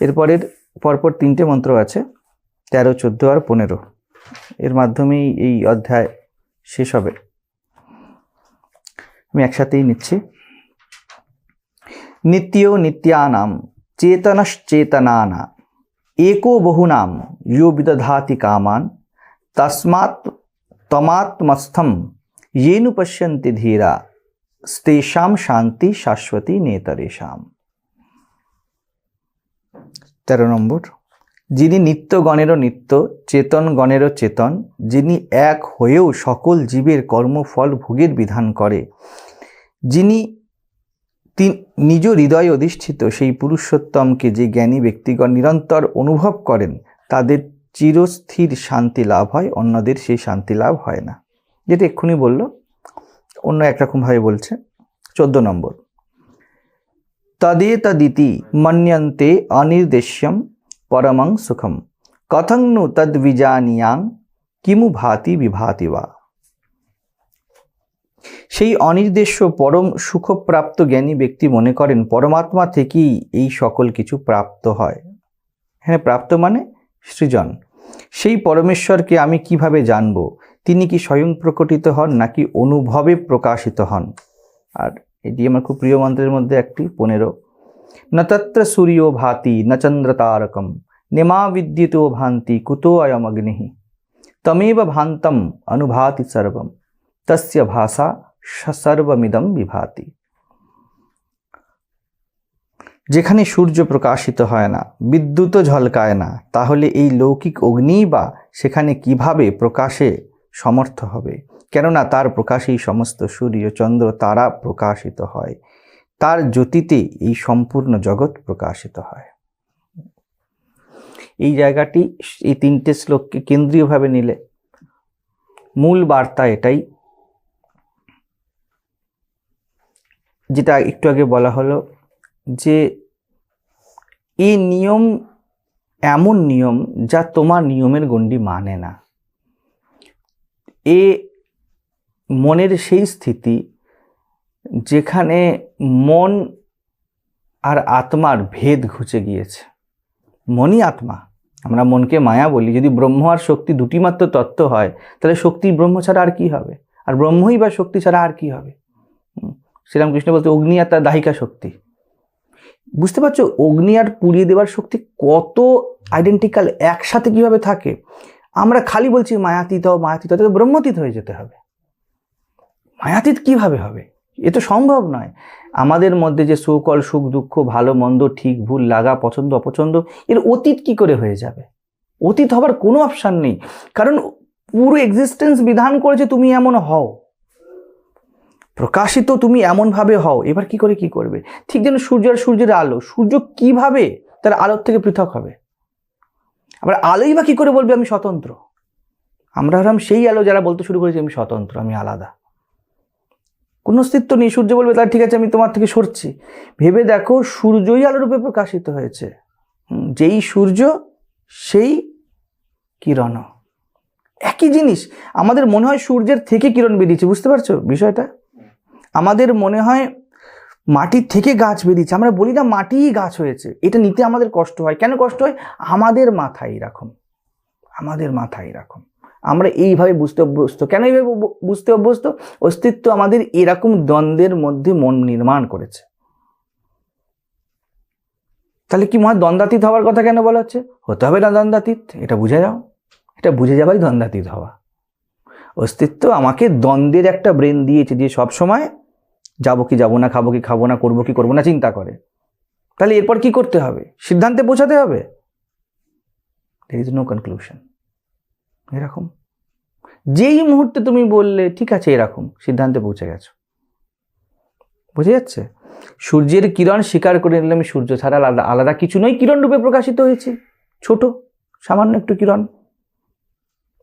এরপরের পরপর তিনটে মন্ত্র আছে তেরো চোদ্দো আর পনেরো এর মাধ্যমেই এই অধ্যায় শেষ হবে আমি একসাথেই নিচ্ছি নিত্য নিত্যানাম চেতনশ্চেতনানা एको বহুনাম यो विदधाति कामान तस्मात् তমাত্মস্থম येनु পশ্যন্তি ধীরা স্তেষাম শান্তি শাশ্বতী নেতরেশাম তেরো নম্বর। যিনি নিত্যগণেরও নিত্য চেতন গণেরও চেতন, যিনি এক হয়েও সকল জীবের কর্মফল ভোগের বিধান করে, যিনি তি- নিজ হৃদয়ে অধিষ্ঠিত সেই পুরুষোত্তমকে যে জ্ঞানী ব্যক্তিগণ নিরন্তর অনুভব করেন, তাদের চিরস্থির শান্তি লাভ হয়, অন্যদের সেই শান্তি লাভ হয় না। যেটা এক্ষুনি বলল, অন্য একরকমভাবে বলছে। চোদ্দ নম্বর। তদে তদিতি মন্যন্তে অনির্দেশ্যম পরমং সুখম কথং নু তদ্বিজানিয়াং কিমু ভাতি বিভাতি বা সেই অনির্দেশ্য পরম সুখপ্রাপ্ত জ্ঞানী ব্যক্তি মনে করেন, পরমাত্মা থেকেই এই সকল কিছু প্রাপ্ত হয়। হ্যাঁ প্রাপ্ত মানে সৃজন। সেই পরমেশ্বরকে আমি কীভাবে জানব? তিনি কি স্বয়ং প্রকটিত হন নাকি অনুভবে প্রকাশিত হন? আর এটি আমার খুব প্রিয় মন্ত্রের মধ্যে একটি, পনেরো। ন তত্র সূর্য ভাতি, ন চন্দ্র তারকম, নেমা বিদ্যুত ভান্তি, কুতো অয়ম অগ্নি। তমেব ভান্তম অনুভাতি সর্বম, তস্য ভাষা সর্বমিদম বিভাতি। যেখানে সূর্য প্রকাশিত হয় না বিদ্যুৎও ঝলকায় না, তাহলে এই লৌকিক অগ্নিই বা সেখানে কীভাবে প্রকাশে সমর্থ হবে? কেননা তার প্রকাশেই সমস্ত সূর্য, চন্দ্র, তারা প্রকাশিত হয়। তার জ্যোতিতে এই সম্পূর্ণ জগৎ প্রকাশিত হয়। এই জায়গাটি, এই তিনটে শ্লোককে কেন্দ্রীয়ভাবে নিলে মূল বার্তা এটাই, যেটা একটু আগে বলা হলো যে এই নিয়ম এমন নিয়ম যা তোমার নিয়মের গণ্ডি মানে না। এ মনের সেই স্থিতি যেখানে মন আর আত্মার ভেদ ঘুচে গিয়েছে। মনই আত্মা। আমরা মনকে মায়া বলি। যদি ব্রহ্ম আর শক্তি দুটি মাত্র তত্ত্ব হয়, তাহলে শক্তি ব্রহ্ম ছাড়া আর কি হবে? আর ব্রহ্মই বা শক্তি ছাড়া আর কি হবে? শ্রীরামকৃষ্ণ বলতে অগ্নি আর তার দাহিকা শক্তি। বুঝতে পারছ? অগ্নি আর পুড়িয়ে দেওয়ার শক্তি কত আইডেন্টিক্যাল একসাথে কীভাবে থাকে? আমরা খালি বলছি মায়াতীত মায়াতীত ব্রহ্মতীত হয়ে যেতে হবে। মায়াতীত কীভাবে হবে? এ তো সম্ভব নয়। আমাদের মধ্যে যে সুকল, সুখ, দুঃখ, ভালো, মন্দ, ঠিক, ভুল, লাগা, পছন্দ, অপছন্দ, এর অতীত কি করে হয়ে যাবে? অতীত হবার কোনো অপশান নেই। কারণ পুরো এক্সিস্টেন্স বিধান করেছে তুমি এমন হও। প্রকাশিত তুমি এমনভাবে হও। এবার কি করে কি করবে? ঠিক যেন সূর্য আর সূর্যের আলো। সূর্য কীভাবে তার আলোর থেকে পৃথক হবে? আবার আলোই বা কি করে বলবে আমি স্বতন্ত্র? আমরা হলাম সেই আলো যারা বলতে শুরু করেছি, আমি স্বতন্ত্র, আমি আলাদা। কোনো অস্তিত্ব নেই, সূর্য বলবে তার ঠিক আছে, আমি তোমার থেকে সরছি। ভেবে দেখো, সূর্যই আলোরূপে প্রকাশিত হয়েছে। যেই সূর্য, সেই কিরণ একই জিনিস, আমাদের মনে হয় সূর্যের থেকে কিরণ বেরিয়েছে, বুঝতে পারছ বিষয়টা? আমাদের মনে হয় মাটির থেকে গাছ বেরিয়েছে, আমরা বলি না মাটিই গাছ হয়েছে, এটা নিতে আমাদের কষ্ট হয়। কেন কষ্ট হয়? আমাদের মাথায় এরকম আমাদের মাথায় এরকম আমরা এইভাবে বুঝতে অভ্যস্ত। কেন এইভাবে বুঝতে অভ্যস্ত? অস্তিত্ব আমাদের এরকম দ্বন্দ্বের মধ্যে মন নির্মাণ করেছে। তাহলে কি মহা দ্বন্দ্বাতীত হওয়ার কথা কেন বলা হচ্ছে? হতে হবে না দ্বন্দ্বাতীত, এটা বুঝে যাও। এটা বুঝে যাওয়াই দ্বন্দ্বাতীত হওয়া। অস্তিত্ব আমাকে দ্বন্দ্বের একটা ব্রেন দিয়েছে যে সব সময় যাব কি যাব না, খাব কি খাব না, করব কি করব না, চিন্তা করে। তাহলে এরপর কি করতে হবে? সিদ্ধান্তে পৌঁছাতে হবে? দের ইজ নো কনক্লুশন এরকম? যেই মুহূর্তে তুমি বললে, ঠিক আছে, এরকম। সিদ্ধান্তে পৌঁছে গেছো। বুঝে যাচ্ছে? সূর্যের কিরণ স্বীকার করে নিলে আমি সূর্য ছাড়া আলাদা আলাদা কিছু নয় কিরণ রূপে প্রকাশিত হয়েছে। ছোট, সামান্য একটু কিরণ।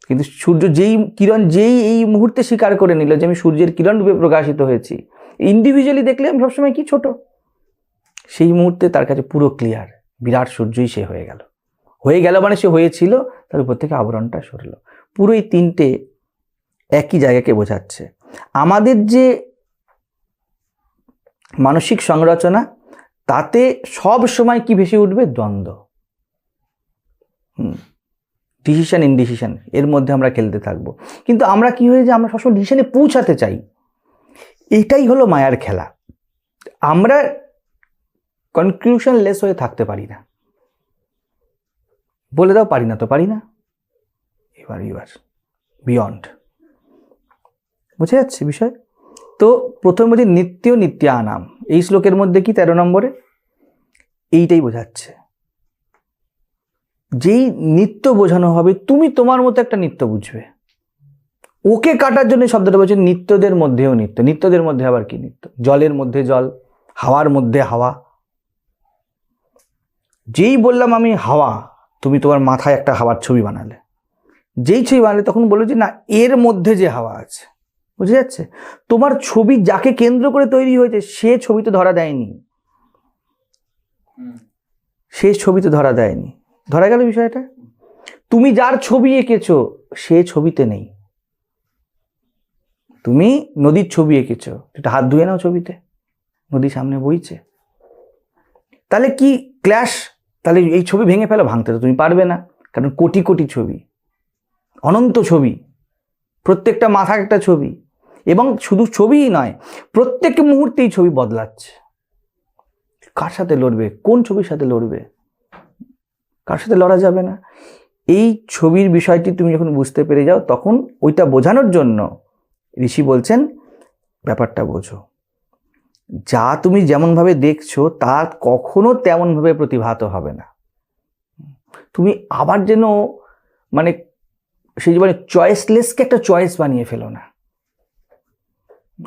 কিন্তু সূর্য যেই কিরণ, যেই এই মুহূর্তে স্বীকার করে নিল যে আমি সূর্যের কিরণ রূপে প্রকাশিত হয়েছি ইন্ডিভিজুয়ালি দেখলে আমি সবসময় কি ছোট? সেই মুহূর্তে তার কাছে পুরো ক্লিয়ার বিরাট সূর্যই সে হয়ে গেল। হয়ে গেল মানে সে হয়েছিল তার উপর থেকে আবরণটা সরল। পুরো এই তিনটে একই জায়গাকে বোঝাচ্ছে। আমাদের যে মানসিক সংরচনা, তাতে সব সময় কি ভেসে উঠবে? দ্বন্দ্ব। ডিসিশন ইনডিসিশন এর মধ্যে আমরা খেলতে থাকব। কিন্তু আমরা কি হয়ে যে আমরা সবসময় ডিসিশনে পৌঁছাতে চাই। এটাই হলো মায়ার খেলা। আমরা কনক্লুশন লেস হয়ে থাকতে পারি না। বলে দাও, পারি না তো পারি না। এবার এবার বিয়ন্ড বুঝে যাচ্ছে বিষয়? তো প্রথম বলছি, নিত্য নিত্যানাম। এই শ্লোকের মধ্যে কি তেরো নম্বরে? এইটাই বোঝাচ্ছে। যেই নিত্য বোঝানো হবে, তুমি তোমার মতো একটা নিত্য বুঝবে। ওকে কাটার জন্য শব্দটা বলছে, নিত্যদের মধ্যেও নিত্য। নিত্যদের মধ্যে আবার কি নিত্য? জলের মধ্যে জল, হাওয়ার মধ্যে হাওয়া। যেই বললাম আমি হাওয়া তুমি তোমার মাথায় একটা হাওয়ার ছবি বানালে। যেই ছবি বানালে তখন বলল যে, না, এর মধ্যে যে হাওয়া আছে। বুঝে যাচ্ছে? তোমার ছবি যাকে কেন্দ্র করে তৈরি হয়েছে, সে ছবি তো ধরা দেয়নি। সে ছবি তো ধরা দেয়নি। ধরা গেল বিষয়টা? তুমি যার ছবি এঁকেছো, সে ছবিতে নেই। তুমি নদীর ছবি এঁকেছো এটা হাত ধুয়ে নাও ছবিতে। নদী সামনে বইছে। তাহলে কি ক্ল্যাশ তাহলে এই ছবি ভেঙে ফেলো, ভাঙতে তো তুমি পারবে না। কারণ কোটি কোটি ছবি, অনন্ত ছবি, প্রত্যেকটা মাথা একটা ছবি। এবং শুধু ছবিই নয়, প্রত্যেক মুহূর্তেই ছবি বদলাচ্ছে। কার সাথে লড়বে? কোন ছবির সাথে লড়বে? কার সাথে লড়া যাবে না? এই ছবির বিষয়টি তুমি যখন বুঝতে পেরে যাও, তখন ওইটা বোঝানোর জন্য ঋষি বলছেন, ব্যাপারটা বোঝো। যা তুমি যেমনভাবে দেখছ, তা কখনো তেমনভাবে প্রতিভাত হবে না। তুমি আবার যেন মানে সেই জীবনে চয়েসলেসকে একটা চয়েস বানিয়ে ফেলো না।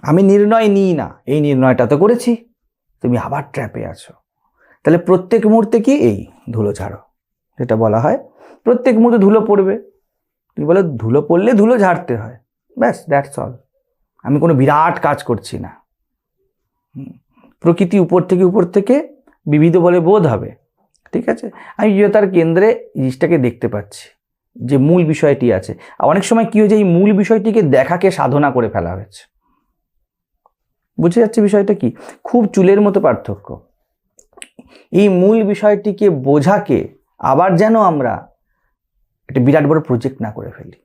আমি নির্ণয় নিই না, এই নির্ণয়টা তো করেছি, তুমি আবার ট্র্যাপে আছো। তাহলে প্রত্যেক মুহূর্তে কি এই ধুলো ঝাড়ো, যেটা বলা হয়, প্রত্যেক মুহূর্তে ধুলো পড়বে। তুমি বলো, ধুলো পড়লে ধুলো ঝাড়তে হয়, ব্যাস দ্যাটস অল আমি কোনো বিরাট কাজ করছি না। প্রকৃতি উপর থেকে উপর থেকে বিবিধ বলে বোধ হবে। ঠিক আছে? আমি তার কেন্দ্রে জিনিসটাকে দেখতে পাচ্ছি, যে মূল বিষয়টি আছে। অনেক সময় কী হয়েছে, এই মূল বিষয়টিকে দেখাকে সাধনা করে ফেলা হয়েছে। বুঝে যাচ্ছে বিষয়টা কি? খুব চুলের মতো পার্থক্য। এই মূল বিষয়টিকে বোঝাকে আবার যেন আমরা একটা বিরাট বড় প্রজেক্ট না করে ফেলি।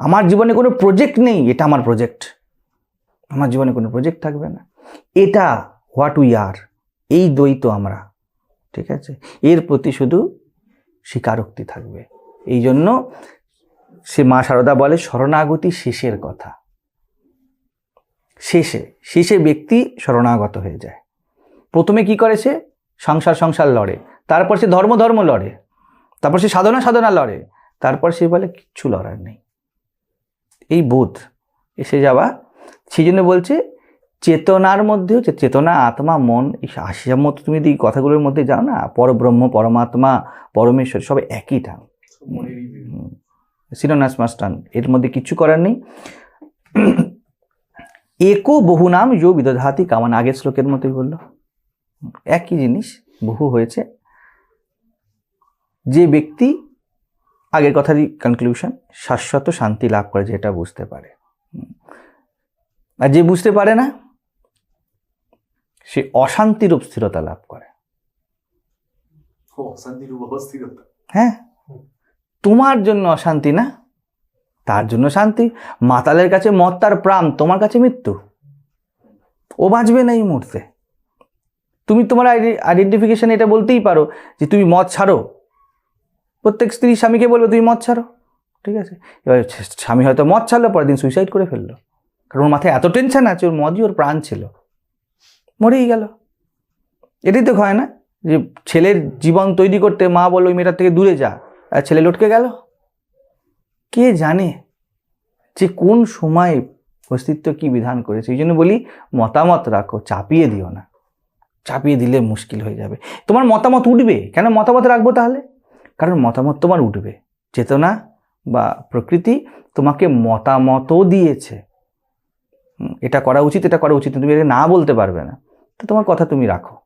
আমার জীবনে কোনো প্রজেক্ট নেই, এটা আমার প্রজেক্ট আমার জীবনে কোনো প্রজেক্ট থাকবে না। এটা হোয়াট উই আর এই দ্বৈত আমরা, ঠিক আছে? এর প্রতি শুধু স্বীকারোক্তি থাকবে। এই জন্য সে মা সারদা বলে, শরণাগতি শেষের কথা। শেষে শেষে ব্যক্তি শরণাগত হয়ে যায়। প্রথমে কি করে সে? সংসার সংসার লড়ে। তারপর সে ধর্ম ধর্ম লড়ে। তারপর সে সাধনা সাধনা লড়ে। তারপর সে বলে, কিচ্ছু লড়ার নেই। এই বোধ এসে যাওয়া, সেই জন্য বলছে চেতনার মধ্যে হচ্ছে চেতনা আত্মা মন এই আশিয়ার মতো তুমি যদি এই কথাগুলোর মধ্যে যাও না পরব্রহ্ম পরমাত্মা পরমেশ্বর সব একই টান সিনোনাস মাস্টান এর মধ্যে কিচ্ছু করার নেই। একো বহু নাম যো বিদধাতি কামান আগের শ্লোকের মতোই বলল একই জিনিস বহু হয়েছে। যে ব্যক্তি আগের কথারই কনক্লুশন শাশ্বত শান্তি লাভ করে যেটা বুঝতে পারে। আর যে বুঝতে পারে না সে অশান্তিরূপ স্থিরতা লাভ করে। হ্যাঁ। তোমার জন্য অশান্তি না তার জন্য শান্তি। মাতালের কাছে মত তার প্রাণ তোমার কাছে মৃত্যু। ও বাঁচবে না এই মুহূর্তে। তুমি তোমার আইডেন্টিফিকেশন এটা বলতেই পারো যে তুমি মদ ছাড়ো। প্রত্যেক স্ত্রী স্বামীকে বলবে তুমি মদ ছাড়ো। ঠিক আছে? এবার স্বামী হয়তো মদ ছাড়লো পরের দিন সুইসাইড করে ফেলল। কারণ ওর মাথায় এত টেনশন আছে ওর মদই ওর প্রাণ ছিল। মরেই গেল। এটাই তো হয় না যে ছেলের জীবন তৈরি করতে মা বলল ওই মেয়েটার থেকে দূরে যা, আর ছেলে লটকে গেল। কে জানে যে কোন সময় অস্তিত্ব কি বিধান করেছে। এই জন্য বলি, মতামত রাখো, চাপিয়ে দিও না। চাপিয়ে দিলে মুশকিল হয়ে যাবে। তোমার মতামত উঠবে। কেন মতামত রাখব তাহলে? কারণ মতামত তোমার উঠবে। চেতনা বা প্রকৃতি তোমাকে মতামতও দিয়েছে। এটা করা উচিত, এটা করা উচিত তুমি এটা না বলতে পারবে না। তো তোমার কথা তুমি রাখো।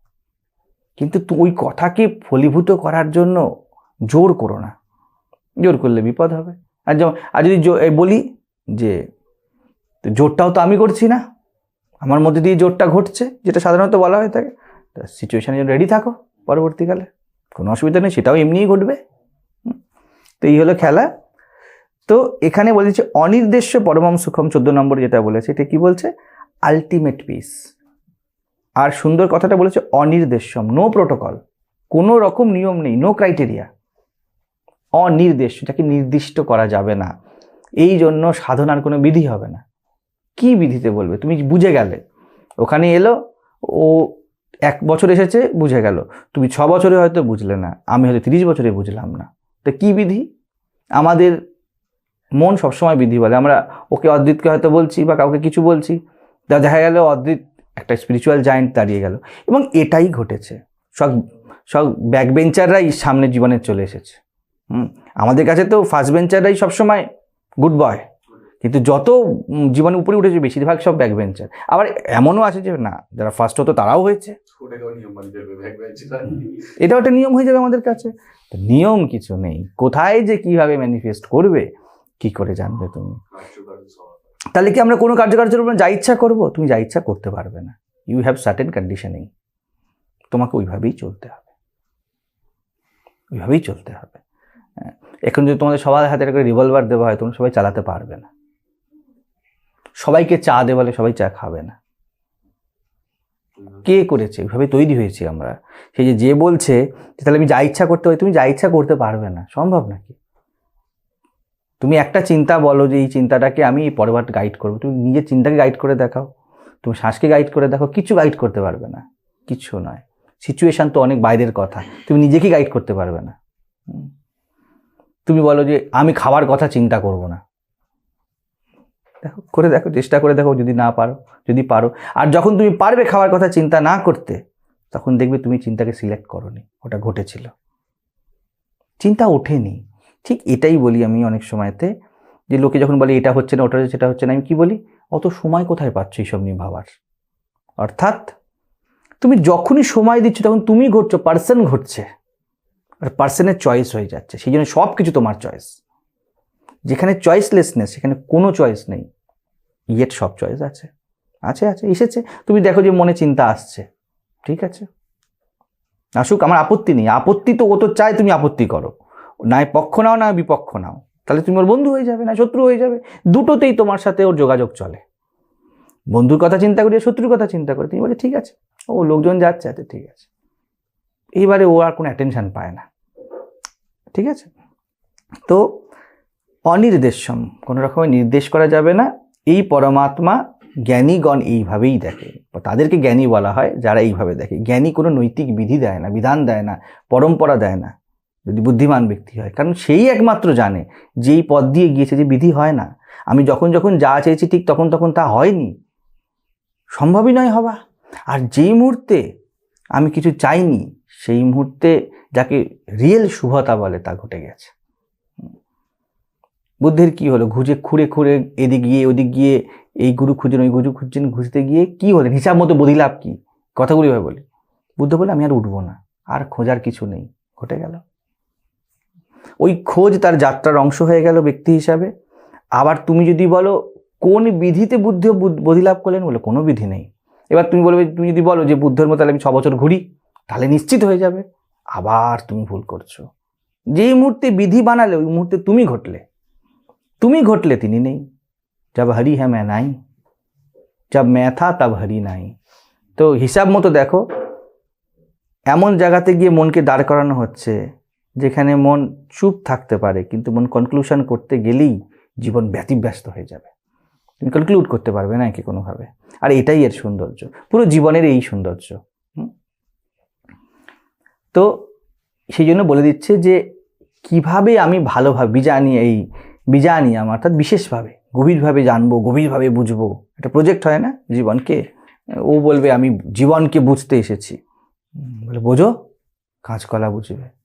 কিন্তু ওই কথাকে ফলীভূত করার জন্য জোর করো না। জোর করলে বিপদ হবে। আর যেমন, আর যদি বলি যে জোরটাও তো আমি করছি না। আমার মধ্যে দিয়ে জোরটা ঘটছে, যেটা সাধারণত বলা হয়ে থাকে। তা সিচুয়েশানে জন্য রেডি থাকো পরবর্তীকালে। কোনো অসুবিধা নেই, সেটাও এমনিই ঘটবে। তো এই হলো খেলা। তো এখানে বলেছে অনির্দেশ্য পরমম সুখম চোদ্দ নম্বর যেটা বলেছে, এটা কি বলছে? আলটিমেট পিস আর সুন্দর কথাটা বলেছে অনির্দেশ্যম নো প্রোটোকল কোনো রকম নিয়ম নেই নো ক্রাইটেরিয়া অনির্দেশ্য যাকে নির্দিষ্ট করা যাবে না। এই জন্য সাধনার কোনো বিধি হবে না। কি বিধিতে বলবে? তুমি বুঝে গেলে। ওখানে এলো, ও এক বছর এসেছে, বুঝে গেল। তুমি ছ বছরে হয়তো বুঝলে না, আমি হয়তো তিরিশ বছরে বুঝলাম না। তো কি বিধি? আমাদের মন সবসময় বিধি বলে। আমরা ওকে অদ্রিতকে হয়তো বলছি বা কাউকে কিছু বলছি। তা দেখা গেল অদ্রিত একটা স্পিরিচুয়াল জায়েন্ট দাঁড়িয়ে গেল। এবং এটাই ঘটেছে। সব সব ব্যাক বেঞ্চাররাই সামনে জীবনে চলে এসেছে। হুম? আমাদের কাছে তো ফার্স্ট বেঞ্চাররাই সবসময় গুড বয় কিন্তু যত জীবনে উপরে উঠেছে বেশিরভাগ সব ব্যাক বেঞ্চার আবার এমনও আছে যে না যারা ফার্স্ট হতো তারাও হয়েছে। এটাও একটা নিয়ম হয়ে যাবে আমাদের কাছে। নিয়ম কিছু নেই। কোথায় যে কীভাবে ম্যানিফেস্ট করবে কি করে জানবে তুমি? স্বভাব তাহলে কি আমরা কোনো কার্যকার্যের উপর যা ইচ্ছা করব, তুমি যা ইচ্ছা করতে পারবে না। ইউ হ্যাভ সার্টেন কন্ডিশনিং তোমাকে ওইভাবেই চলতে হবে। ওইভাবেই চলতে হবে। এখন যদি তোমাদের সবার হাতে একটা রিভলভার দেওয়া হয়, তোমরা সবাই চালাতে পারবে না। সবাইকে চা দে বলে সবাই চা খাবে না। কে করেছে? ওইভাবে তৈরি হয়েছি আমরা। সেই যে বলছে তাহলে আমি যা ইচ্ছা করতে পারি, তুমি যা ইচ্ছা করতে পারবে না। সম্ভব নাকি? তুমি একটা চিন্তা বলো যে এই চিন্তাটাকে আমি পরবার গাইড করব। তুমি নিজের চিন্তাকে গাইড করে দেখাও। তুমি শ্বাসকে গাইড করে দেখো কিছু গাইড করতে পারবে না। কিছু নয়। সিচুয়েশান তো অনেক বাইরের কথা। তুমি নিজেকে গাইড করতে পারবে না। তুমি বলো যে আমি খাবার কথা চিন্তা করব না। দেখো, করে দেখো, চেষ্টা করে দেখো যদি না পারো, যদি পারো। আর যখন তুমি পারবে খাওয়ার কথা চিন্তা না করতে, তখন দেখবে তুমি চিন্তাকে সিলেক্ট করনি। ওটা ঘটেছিল। চিন্তা ওঠেনি। ঠিক এটাই বলি আমি অনেক সময়তে যে লোকে যখন বলে এটা হচ্ছে না, ওটা সেটা হচ্ছে না, আমি কি বলি? অত সময় কোথায় পাচ্ছ এইসব নিয়ে ভাবার? অর্থাৎ তুমি যখনই সময় দিচ্ছ তখন তুমি ঘটছো পার্সন ঘটছে। আর পার্সনের চয়েস হয়ে যাচ্ছে। সেই জন্য সব কিছু তোমার চয়েস যেখানে চয়েসলেসনেস সেখানে কোনো চয়েস নেই। ইয়েট সব চয়েস আছে। আছে আছে, এসেছে। তুমি দেখো যে মনে চিন্তা আসছে। ঠিক আছে? আসুক, আমার আপত্তি নেই। আপত্তি তো ও তো চায় তুমি আপত্তি করো। নয় পক্ষ নাও না বিপক্ষ নাও। তাহলে তুমি ওর বন্ধু হয়ে যাবে না শত্রু হয়ে যাবে। দুটোতেই তোমার সাথে ওর যোগাযোগ চলে। বন্ধুর কথা চিন্তা করি শত্রুর কথা চিন্তা করে। তুমি বলে, ঠিক আছে। ও লোকজন যাচ্ছে আচ্ছা ঠিক আছে। এইবারে ও আর কোনো অ্যাটেনশন পায় না। ঠিক আছে? তো অনির্দেশম, কোনো রকমের নির্দেশ করা যাবে না। এই পরমাত্মা জ্ঞানীগণ এইভাবেই দেখে। তাদেরকে জ্ঞানী বলা হয়, যারা এইভাবে দেখে। জ্ঞানী কোনো নৈতিক বিধি দেয় না, বিধান দেয় না, পরম্পরা দেয় না। যদি বুদ্ধিমান ব্যক্তি হয়। কারণ সেই একমাত্র জানে যে এই পথ দিয়ে গিয়েছে যে বিধি হয় না। আমি যখন যখন যা চেয়েছি ঠিক তখন তখন তা হয়নি। সম্ভবই নয় হওয়া। আর যেই মুহূর্তে আমি কিছু চাইনি, সেই মুহূর্তে যাকে রিয়েল শুভতা বলে তা ঘটে গেছে। বুদ্ধের কি হলো? ঘুরে খুঁড়ে খুঁড়ে এদিক গিয়ে ওদিক গিয়ে এই গুরু খুঁজেন ওই গুরু খুঁজছেন খুঁজতে গিয়ে কি হলেন হিসাব মতো বদিলাভ কি? কথাগুলি ভাবে বলি। বুদ্ধ বলে, আমি আর উঠবো না। আর খোঁজার কিছু নেই। ঘটে গেল। ওই খোঁজ তার যাত্রার অংশ হয়ে গেল ব্যক্তি হিসাবে। আবার তুমি যদি বলো, কোন বিধিতে বুদ্ধ বোধি লাভ করলেন? বলে, কোনো বিধি নেই। এবার তুমি বলবে, তুমি যদি বলো যে, বুদ্ধের মতো তাহলে আমি ছ বছর ঘুরি, তাহলে নিশ্চিত হয়ে যাবে। আবার তুমি ভুল করছ। যেই মুহূর্তে বিধি বানালে, ওই মুহূর্তে তুমি ঘটলে। তুমি ঘটলে, তিনি নেই। যাব হরি হ্যাঁ ম্যা নাই, যাব ম্যাথা তাব হরি নাই। তো হিসাব মতো দেখো, এমন জায়গাতে গিয়ে মনকে দাঁড় করানো হচ্ছে যেখানে মন চুপ থাকতে পারে, কিন্তু মন কনক্লুশন করতে গেলেই জীবন ব্যতিব্যস্ত হয়ে যাবে। তুমি কনক্লুড করতে পারবে না একে কোনোভাবে। আর এটাই এর সৌন্দর্য। পুরো জীবনের এই সৌন্দর্য? তো সেই জন্য বলে দিচ্ছে যে, কীভাবে আমি ভালোভাবে বিজানি এই বিজানি আমার অর্থাৎ বিশেষভাবে গভীরভাবে জানব, গভীরভাবে বুঝব, একটা প্রজেক্ট হয় না জীবনকে? ও বলবে, আমি জীবনকে বুঝতে এসেছি। বলে, বোঝো, কাঁচকলা বুঝবে।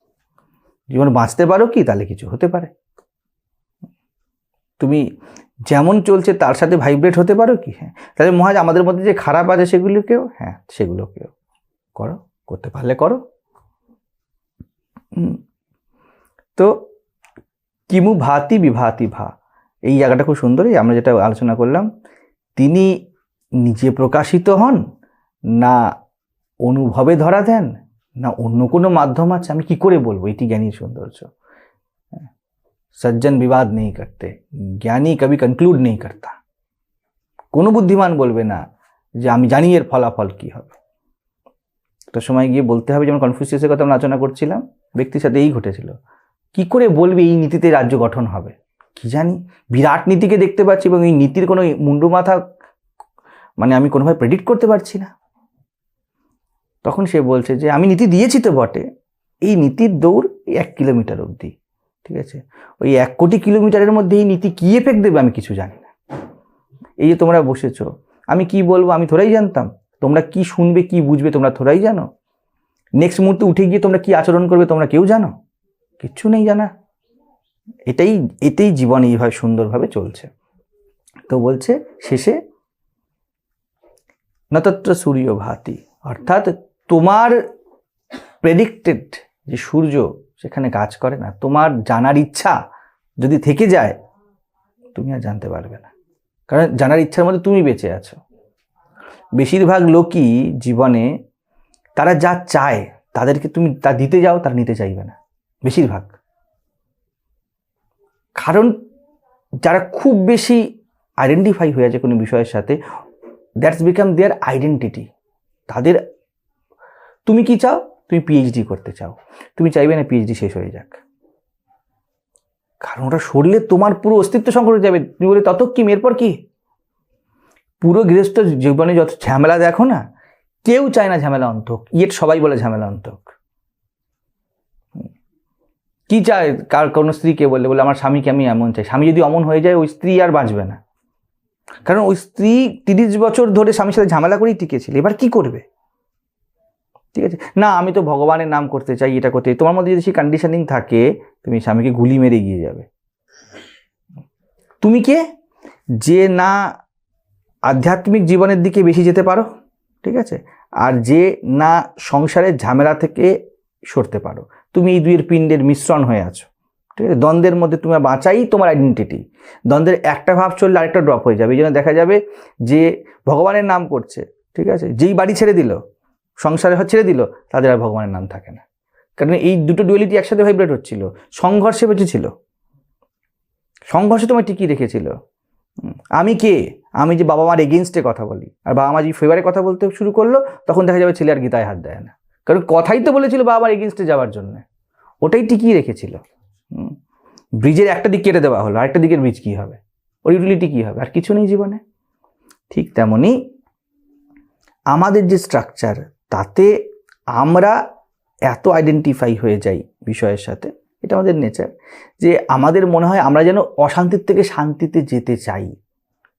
জীবন বাঁচতে পারো কি? তাহলে কিছু হতে পারে। তুমি যেমন চলছে তার সাথে ভাইব্রেট হতে পারো কি? হ্যাঁ। তাহলে মহাজ আমাদের মধ্যে যে খারাপ আছে সেগুলোকেও হ্যাঁ সেগুলোকেও করো, করতে পারলে করো। তো কিমু ভাতি বিভাতি ভা, এই জায়গাটা খুব সুন্দরই, আমরা যেটা আলোচনা করলাম। তিনি নিজে প্রকাশিত হন, না অনুভবে ধরা দেন? না, অন্য কোনো মাধ্যম আছে? আমি কি করে বলব? এটি জ্ঞানীর সৌন্দর্য। হ্যাঁ। সজ্জন বিবাদ নেই করতে। জ্ঞানী কবি কনক্লুড নেই করতা। কোনো বুদ্ধিমান বলবে না যে আমি জানি এর ফলাফল কি হবে। একটা সময় গিয়ে বলতে হবে, যেমন কনফিউসিয়াসের কথা আমরা আলোচনা করছিলাম, ব্যক্তির সাথে এই ঘটেছিল। কি করে বলবে এই নীতিতে রাজ্য গঠন হবে? কি জানি? বিরাট নীতিকে দেখতে পাচ্ছি এবং এই নীতির কোনো মুন্ডু মাথা মানে আমি কোনোভাবে প্রেডিক্ট করতে পারছি না। তখন সে বলছে যে, আমি নীতি দিয়েছি তো বটে। এই নীতির দৌড় এক কিলোমিটার অবধি, ঠিক আছে? ওই এক কোটি কিলোমিটারের মধ্যে এই নীতি কী এফেক্ট দেবে আমি কিছু জানি না। এই যে তোমরা বসেছ, আমি কি বলব আমি থোড়াই জানতাম। তোমরা কি শুনবে, কি বুঝবে তোমরা থোড়াই জানো? নেক্সট মুহূর্তে উঠে গিয়ে তোমরা কি আচরণ করবে তোমরা কেউ জানো? কিচ্ছু নেই জানা। এটাই, এতেই জীবন এইভাবে সুন্দরভাবে চলছে। তো বলছে শেষে, নতত্র সূর্য ভাতি অর্থাৎ তোমার প্রেডিক্টেড যে সূর্য সেখানে কাজ করে না, তোমার জানার ইচ্ছা যদি থেকে যায়, তুমি আর জানতে পারবে না। কারণ জানার ইচ্ছার মধ্যে তুমি বেঁচে আছো। বেশিরভাগ লোকই জীবনে তারা যা চায়, তাদেরকে তুমি তা দিতে যাও, তারা নিতে চাইবে না। বেশিরভাগ। কারণ যারা খুব বেশি আইডেন্টিফাই হয়ে আছে কোনো বিষয়ের সাথে দ্যাটস বিকাম দেয়ার আইডেন্টিটি তাদের তুমি কি চাও? তুমি পিএইচডি করতে চাও। তুমি চাইবে না পিএইচডি শেষ হয়ে যাক। কারণ ওটা সরলে তোমার পুরো অস্তিত্ব সংকটে যাবে। তুমি বলে তত কি এরপর কি? পুরো গৃহস্থ জীবনে যত ঝামেলা দেখো না, কেউ চায় না ঝামেলা অন্তক। ইয়েট সবাই বলে ঝামেলা অন্তক। কি চায়? কার, কোনো স্ত্রীকে বললে, বলে, আমার স্বামীকে আমি এমন চাই। স্বামী যদি অমন হয়ে যায়, ওই স্ত্রী আর বাঁচবে না। কারণ ওই স্ত্রী তিরিশ বছর ধরে স্বামীর সাথে ঝামেলা করেই টিকেছিল। এবার কি করবে? ঠিক আছে? না, আমি তো ভগবানের নাম করতে চাই, এটা করতে তোমার মধ্যে যদি সেই কন্ডিশনিং থাকে, তুমি স্বামীকে গুলি মেরে গিয়ে যাবে। তুমি কে? যে না আধ্যাত্মিক জীবনের দিকে বেশি যেতে পারো, ঠিক আছে? আর যে না সংসারের ঝামেলা থেকে সরতে পারো। তুমি এই দুইয়ের পিণ্ডের মিশ্রণ হয়ে আছো, ঠিক আছে? দ্বন্দ্বের মধ্যে তোমার বাঁচাই তোমার আইডেন্টিটি দ্বন্দ্বের একটা ভাব চললে আরেকটা ড্রপ হয়ে যাবে। এই জন্য দেখা যাবে যে ভগবানের নাম করছে, ঠিক আছে? যেই বাড়ি ছেড়ে দিল সংসারে ছেড়ে দিল, তাদের আর ভগবানের নাম থাকে না। কারণ এই দুটো ডুয়ালিটি একসাথে ভাইব্রেট হচ্ছিল, সংঘর্ষে বেঁচেছিল সংঘর্ষে তোমায় টিকিয়ে রেখেছিল। আমি কে? আমি যে বাবা মার এগেনস্টে কথা বলি। আর বাবা মা যে ফেভারে কথা বলতে শুরু করল, তখন দেখা যাবে ছেলে আর গীতায় হাত দেয় না। কারণ কথাই তো বলেছিল বাবা মার এগেনস্টে যাওয়ার জন্য। ওটাই টিকিয়ে রেখেছিল। ব্রিজের একটা দিক কেটে দেওয়া হলো, আরেকটা দিকের ব্রিজ কী হবে? ওর ইউটিলিটি কী হবে? আর কিছু নেই জীবনে। ঠিক তেমনই আমাদের যে স্ট্রাকচার তাতে আমরা এত আইডেন্টিফাই হয়ে যাই বিষয়ের সাথে, এটা আমাদের নেচার যে আমাদের মনে হয় আমরা যেন অশান্তির থেকে শান্তিতে যেতে চাই।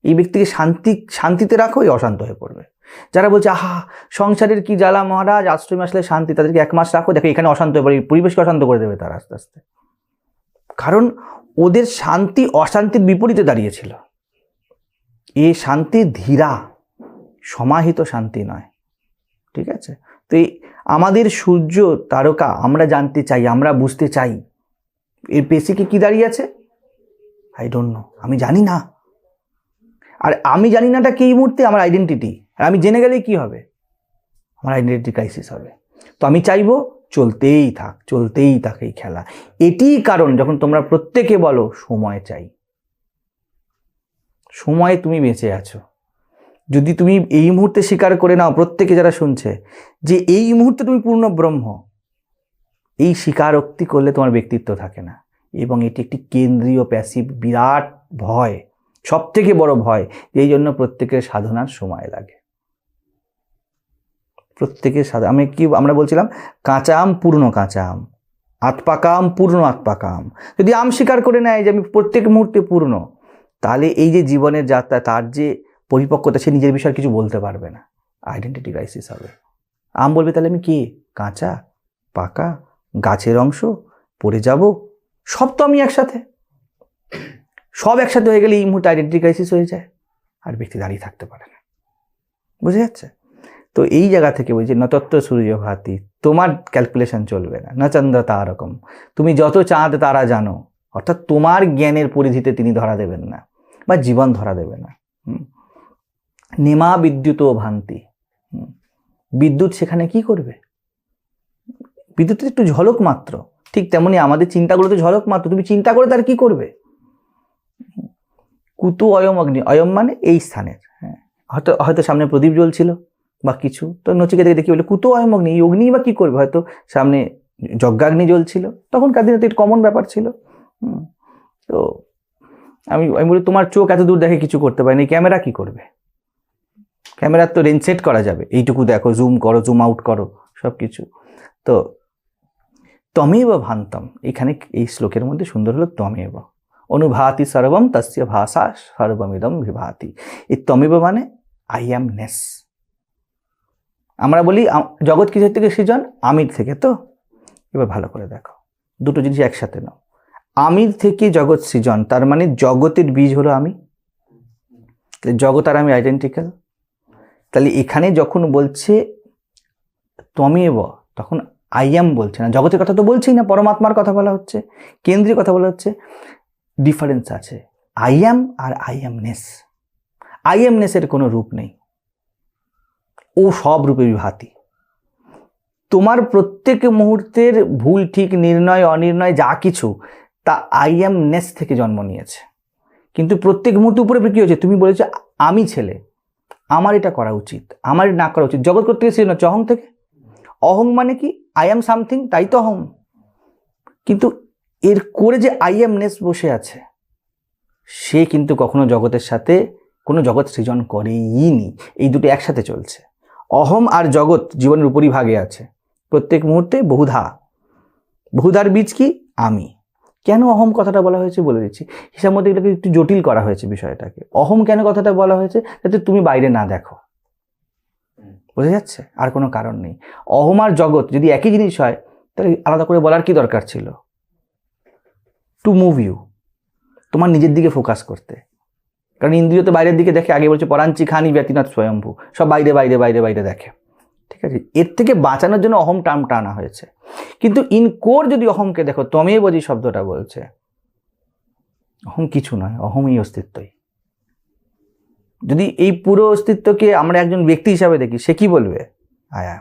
এই ব্যক্তিকে শান্তি, শান্তিতে রাখো, এই অশান্ত হয়ে পড়বে। যারা বলছে, আহা, সংসারের কি জ্বালা মহারাজ, আশ্রমে আসলে শান্তি, তাদেরকে এক মাস রাখো। দেখো, এখানে অশান্ত হয়ে পড়ে, পরিবেশকে অশান্ত করে দেবে তারা আস্তে আস্তে। কারণ ওদের শান্তি অশান্তির বিপরীতে দাঁড়িয়েছিল। এ শান্তি ধীরা, সমাহিত শান্তি নয়। ঠিক আছে? তো এই আমাদের সূর্য তারকা আমরা জানতে চাই, আমরা বুঝতে চাই। এর পেশিকে কি দাঁড়িয়ে আছে? আই ডোন্ট নো আমি জানি না। আর আমি জানি নাটা কি মুহূর্তে? আমার আইডেন্টিটি আর আমি জেনে গেলেই কি হবে? আমার আইডেন্টিটি ক্রাইসিস হবে। তো আমি চাইব চলতেই থাক চলতেই থাক এই খেলা। এটিই কারণ যখন তোমরা প্রত্যেকে বলো, সময় চাই। সময়ে তুমি বেঁচে আছো। যদি তুমি এই মুহূর্তে স্বীকার করে নাও, প্রত্যেকে যারা শুনছে, যে এই মুহূর্তে তুমি পূর্ণ ব্রহ্ম, এই স্বীকারোক্তি করলে তোমার ব্যক্তিত্ব থাকে না। এবং এটি একটি কেন্দ্রীয় প্যাসিভ বিরাট ভয় সব থেকে বড় ভয়, এই জন্য প্রত্যেকের সাধনার সময় লাগে। প্রত্যেকের সাধা, আমি কি, আমরা বলছিলাম কাঁচা আম পূর্ণ কাঁচা আম আতপাকা আম পূর্ণ আতপাকা আম যদি আম স্বীকার করে নেয় যে আমি প্রত্যেক মুহূর্তে পূর্ণ, তাহলে এই যে জীবনের যাত্রা, তার যে পরিপক্কতা, সে নিজের বিষয়ে কিছু বলতে পারবে না। আইডেন্টিটি ক্রাইসিস হবে। আম বলবে, তাহলে আমি কে? কাঁচা? পাকা? গাছের অংশ? পড়ে যাব? সব তো আমি একসাথে। সব একসাথে হয়ে গেলে এই মুহূর্তে আইডেন্টিটি ক্রাইসিস হয়ে যায়। আর ব্যক্তি দাঁড়িয়ে থাকতে পারে না। বুঝে যাচ্ছে? তো এই জায়গা থেকে বলছি নতত্ব সূর্য ভাতি তোমার ক্যালকুলেশন চলবে না। না চন্দ্র, তা তারকম তুমি যত চাঁদ, তারা জানো। অর্থাৎ তোমার জ্ঞানের পরিধিতে তিনি ধরা দেবেন না বা জীবন ধরা দেবে না। নেমা বিদ্যুৎ ভান্তি বিদ্যুৎ সেখানে কি করবে? বিদ্যুতের একটু ঝলক মাত্র। ঠিক তেমনি আমাদের চিন্তাগুলো তো ঝলক মাত্র। তুমি চিন্তা করে তার কি করবে? কুতু অয়ম অগ্নি। অয়ম মানে এই স্থানের। হ্যাঁ। হয়তো হয়তো সামনে প্রদীপ জ্বলছিল বা কিছু। তো নচিকেতাকে দেখি বলে কুতু অয়ম অগ্নি, এই অগ্নি বা কি করবে? হয়তো সামনে যজ্ঞাগ্নি জ্বলছিল। তখনকার দিনে তো এটা কমন ব্যাপার ছিল। তো আমি আমি বলি, তোমার চোখ এত দূর দেখে কিছু করতে পারেনি। ক্যামেরা কি করবে? ক্যামেরার তো রেঞ্জ সেট করা যাবে। এইটুকু দেখো জুম করো জুম আউট করো সব কিছু তো তমেব ভান্তম। এখানে এই শ্লোকের মধ্যে সুন্দর হলো তমেব অনুভাতি সর্বম তস্য ভাষা সর্বমিদম বিভাতি। এই তমেব মানে আই অ্যাম নেস আমরা বলি জগৎ কিসের থেকে সৃজন? আমির থেকে তো? এবার ভালো করে দেখো। দুটো জিনিস একসাথে নাও। আমির থেকে জগৎ সৃজন, তার মানে জগতের বীজ হলো আমি। জগৎ আর আমি আইডেন্টিক্যাল তাহলে এখানে যখন বলছে, তমেব তখন আই বলছে না। জগতের কথা তো বলছেই না, পরমাত্মার কথা বলা হচ্ছে কেন্দ্রীয় কথা বলা হচ্ছে ডিফারেন্স আছে। আই আর আই অ্যামনেস আই কোনো রূপ নেই। ও সব রূপে বিভাতি। তোমার প্রত্যেক মুহূর্তের ভুল, ঠিক, নির্ণয়, অনির্ণয়, যা কিছু, তা আই থেকে জন্ম নিয়েছে। কিন্তু প্রত্যেক মুহূর্তে উপরে কি হয়েছে? তুমি বলেছ, আমি ছেলে। আমার এটা করা উচিত আমার না করা উচিত। জগৎ করতে গেছিল না অহং থেকে। অহং মানে কি? আই অ্যাম সামথিং তাই তো অহং। কিন্তু এর করে যে আই অ্যামনেস বসে আছে, সে কিন্তু কখনো জগতের সাথে কোনো জগৎ সৃজন করেইনি এই দুটো একসাথে চলছে। অহম আর জগৎ জীবনের উপরই ভাগে আছে। প্রত্যেক মুহূর্তে বহুধা। বহুধার বীজ কি? আমি। কেন অহম কথাটা বলা হয়েছে বলে দিচ্ছি। হিসাব মধ্যে এটাকে একটু জটিল করা হয়েছে বিষয়টাকে। অহম কেন কথাটা বলা হয়েছে? যাতে তুমি বাইরে না দেখো। বোঝা যাচ্ছে? আর কোনো কারণ নেই। অহম আর জগৎ যদি একই জিনিস হয়, তাহলে আলাদা করে বলার কি দরকার ছিল? টু মুভ ইউ তোমার নিজের দিকে ফোকাস করতে। কারণ ইন্দ্রিয় তো বাইরের দিকে দেখে, আগে বলছে পরাঞ্চি খানি ব্যতিনাথ স্বয়ম্ভু। সব বাইরে বাইরে বাইরে বাইরে দেখে। ঠিক আছে? এর থেকে বাঁচানোর জন্য অহম টার্ম টানা হয়েছে। কিন্তু ইন কোর যদি অহমকে দেখো তমেব যে শব্দটা বলছে। অহম কিছু নয়, অহমই অস্তিত্বই। যদি এই পুরো অস্তিত্বকে আমরা একজন ব্যক্তি হিসাবে দেখি, সে কি বলবে? আয়া।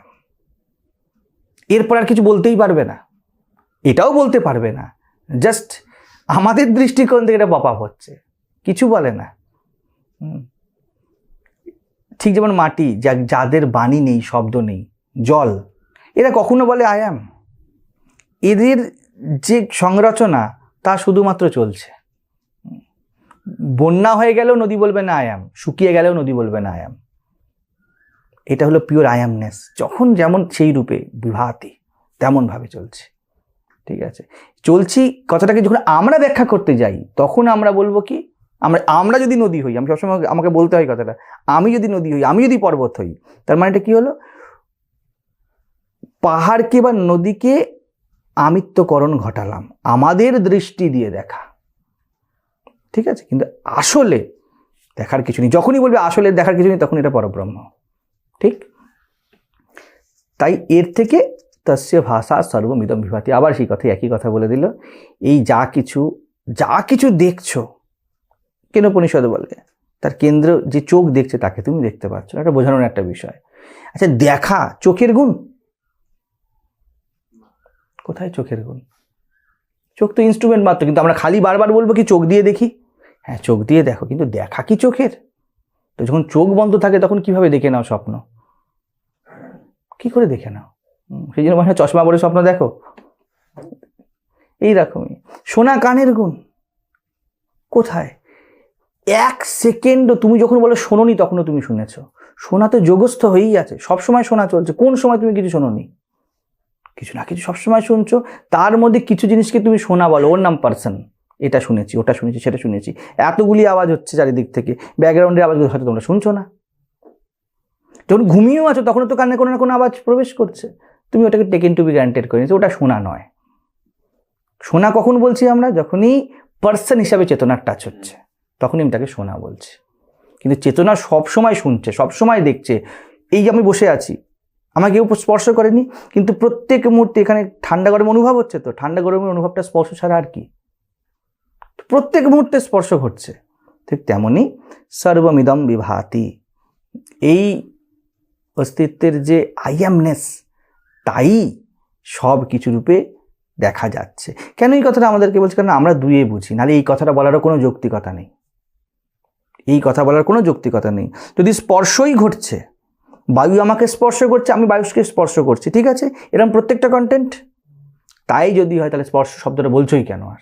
এরপর আর কিছু বলতেই পারবে না। এটাও বলতে পারবে না। জাস্ট আমাদের দৃষ্টিকোণ থেকে এটা পপ আপ হচ্ছে। কিছু বলে না। হুম। ঠিক যেমন মাটি, যা, যাদের বাণী নেই, শব্দ নেই, জল, এরা কখনো বলে আয়াম এদের যে সংরচনা, তা শুধুমাত্র চলছে। বন্যা হয়ে গেলেও নদী বলবে না আয়াম শুকিয়ে গেলেও নদী বলবে না আয়াম এটা হলো পিওর আয়ামনেস যখন যেমন সেই রূপে বিভাতি, তেমনভাবে চলছে। ঠিক আছে? চলছি কথাটাকে যখন আমরা ব্যাখ্যা করতে যাই, তখন আমরা বলব কি? আমরা আমরা যদি নদী হই, আমি সবসময় আমাকে বলতে হয় কথাটা, আমি যদি নদী হই, আমি যদি পর্বত হই, তার মানে এটা কী হলো? পাহাড়কে বা নদীকে আমিত্বকরণ ঘটালাম, আমাদের দৃষ্টি দিয়ে দেখা। ঠিক আছে? কিন্তু আসলে দেখার কিছু নেই। যখনই বলবে আসলে দেখার কিছু নেই, তখন এটা পরব্রহ্ম। ঠিক? তাই এর থেকে তস্য ভাষা সর্বমিদম বিভাতি আবার সেই কথা একই কথা বলে দিল। এই যা কিছু যা কিছু দেখছ কেন উপনিষদ বলে। তার কেন্দ্র যে চোখ দেখছে তাকে তুমি দেখতে পাচ্ছ। এটা বোঝানোর একটা বিষয়। আচ্ছা দেখা, চোখের গুণ? কোথায় চোখের গুণ? চোখ তো ইনস্ট্রুমেন্ট মাত্র, কিন্তু আমরা খালি বারবার বলব কি চোখ দিয়ে দেখি? হ্যাঁ চোখ দিয়ে দেখো, কিন্তু দেখা কি চোখের? তো যখন চোখ বন্ধ থাকে তখন কীভাবে দেখে নাও স্বপ্ন? কি করে দেখে নাও? সেই জন্য মনে চশমা পরে স্বপ্ন দেখো? এইরকমই সোনা কানের গুণ? কোথায়? এক সেকেন্ডও তুমি যখন বলো শোনোনি তখনও তুমি শুনেছো। শোনা তো যোগস্থ হয়েই আছে। সব সময় শোনা চলছে। কোন সময় তুমি কিছু শোনোনি? কিছু না, কিছু সবসময় শুনছো। তার মধ্যে কিছু জিনিসকে তুমি শোনা বলো। ওর নাম পার্সন। এটা শুনেছি, ওটা শুনেছি, সেটা শুনেছি। এতগুলি আওয়াজ হচ্ছে চারিদিক থেকে। ব্যাকগ্রাউন্ডের আওয়াজগুলো হয়তো তোমরা শুনছো না। যখন ঘুমিয়েও আছো তখন তো কানে কোনো না কোনো আওয়াজ প্রবেশ করছে। তুমি ওটাকে টেকেন টু বি গ্রান্টেড করে ওটা শোনা নয়। শোনা কখন বলছি আমরা? যখনই পার্সন হিসাবে চেতনার টাচ হচ্ছে। তখনই আমি তাকে শোনা বলছি। কিন্তু চেতনা সব সময় শুনছে সব সময় দেখছে, এই যে আমি বসে আছি আমাকে কেউ স্পর্শ করেনি, কিন্তু প্রত্যেক মুহূর্তে এখানে ঠান্ডা গরম অনুভব হচ্ছে তো, ঠান্ডা গরমের অনুভবটা স্পর্শ ছাড়া আর কি? প্রত্যেক মুহূর্তে স্পর্শ ঘটছে, ঠিক তেমনই সর্বমিদম বিভাতি। এই অস্তিত্বের যে আইয়ামনেস, তাই সব কিছু রূপে দেখা যাচ্ছে। কেন এই কথাটা আমাদেরকে বলছে? কারণ আমরা দুয়ে বুঝি, নাহলে এই কথাটা বলারও কোনো যৌক্তিকতা নেই। এই কথা বলার কোনো যৌক্তিকতা নেই। যদি স্পর্শই ঘটছে, বায়ু আমাকে স্পর্শ করছে, আমি বায়ুকে স্পর্শ করছি, ঠিক আছে? এরকম প্রত্যেকটা কন্টেন্ট তাই যদি হয়, তাহলে স্পর্শ শব্দটা বলছোই কেন আর?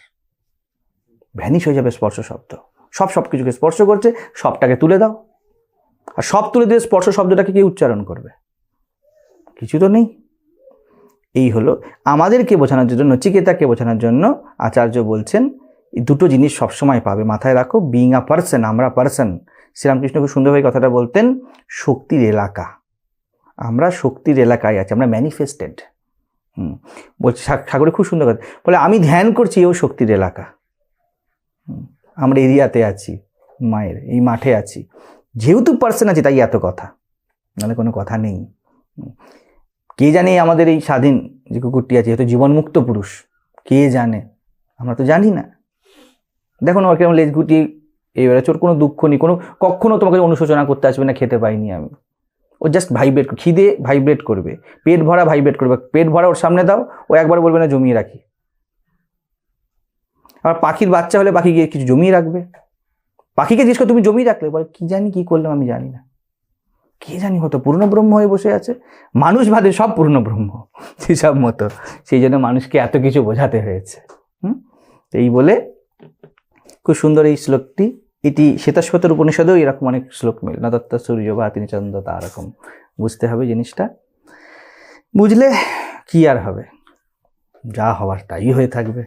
ভ্যানিশ হয়ে যাবে স্পর্শ শব্দ। সব সব কিছুকে স্পর্শ করছে, সবটাকে তুলে দাও। আর সব তুলে দিয়ে স্পর্শ শব্দটাকে কি উচ্চারণ করবে? কিছু তো নেই। এই হলো আমাদেরকে বোঝানোর জন্য নচিকেতাকে বোঝানোর জন্য আচার্য বলছেন দুটো জিনিস সবসময় পাবে। মাথায় রাখো বিং আ পার্সন আমরা পার্সন শ্রীরামকৃষ্ণ খুব সুন্দরভাবে কথাটা বলতেন, শক্তির এলাকা। আমরা শক্তির এলাকায় আছি, আমরা ম্যানিফেস্টেড হুম, বলছি ঠাকুরের খুব সুন্দর কথা। বলে, আমি ধ্যান করছি, এও শক্তির এলাকা। আমরা এরিয়াতে আছি, মায়ের, এই মাঠে আছি। যেহেতু পার্সন আছে, তাই এত কথা। নাহলে কোনো কথা নেই। কে জানে আমাদের এই স্বাধীন যে কুকুরটি আছে এত জীবনমুক্ত পুরুষ। কে জানে? আমরা তো জানি না। দেখো ওর কেমন লেজ গুটি এবারে ওর কোনো দুঃখ নেই, কোনো, কখনো তোমাকে অনুশোচনা করতে আসবে না, খেতে পাইনি আমি। ও জাস্ট ভাইব্রেট খিদে ভাইব্রেট করবে, পেট ভরা ভাইব্রেট করবে, পেট ভরা ওর সামনে দাও, ও একবার বলবে না জমিয়ে রাখি। আর পাখির বাচ্চা হলে পাখি গিয়ে কিছু জমিয়ে রাখবে। পাখিকে জিজ্ঞেস করে, তুমি জমিয়ে রাখলে? বলে, কী জানি, কী করলাম আমি জানি না। কে জানি হতো পূর্ণ ব্রহ্ম হয়ে বসে আছে। মানুষ বাদে সব পূর্ণ ব্রহ্ম সেসব মতো। সেই জন্য মানুষকে এত কিছু বোঝাতে হয়েছে। হুম? এই বলে খুব সুন্দর এই শ্লোকটি। এটি শ্বেতাশ্বতের উপনিষদেও এরকম অনেক শ্লোক মিল। না দত্ত সূর্য বা তিনি চন্দ্র, তা এরকম বুঝতে হবে জিনিসটা। বুঝলে কি আর হবে? যা হওয়ার তাই হয়ে থাকবে।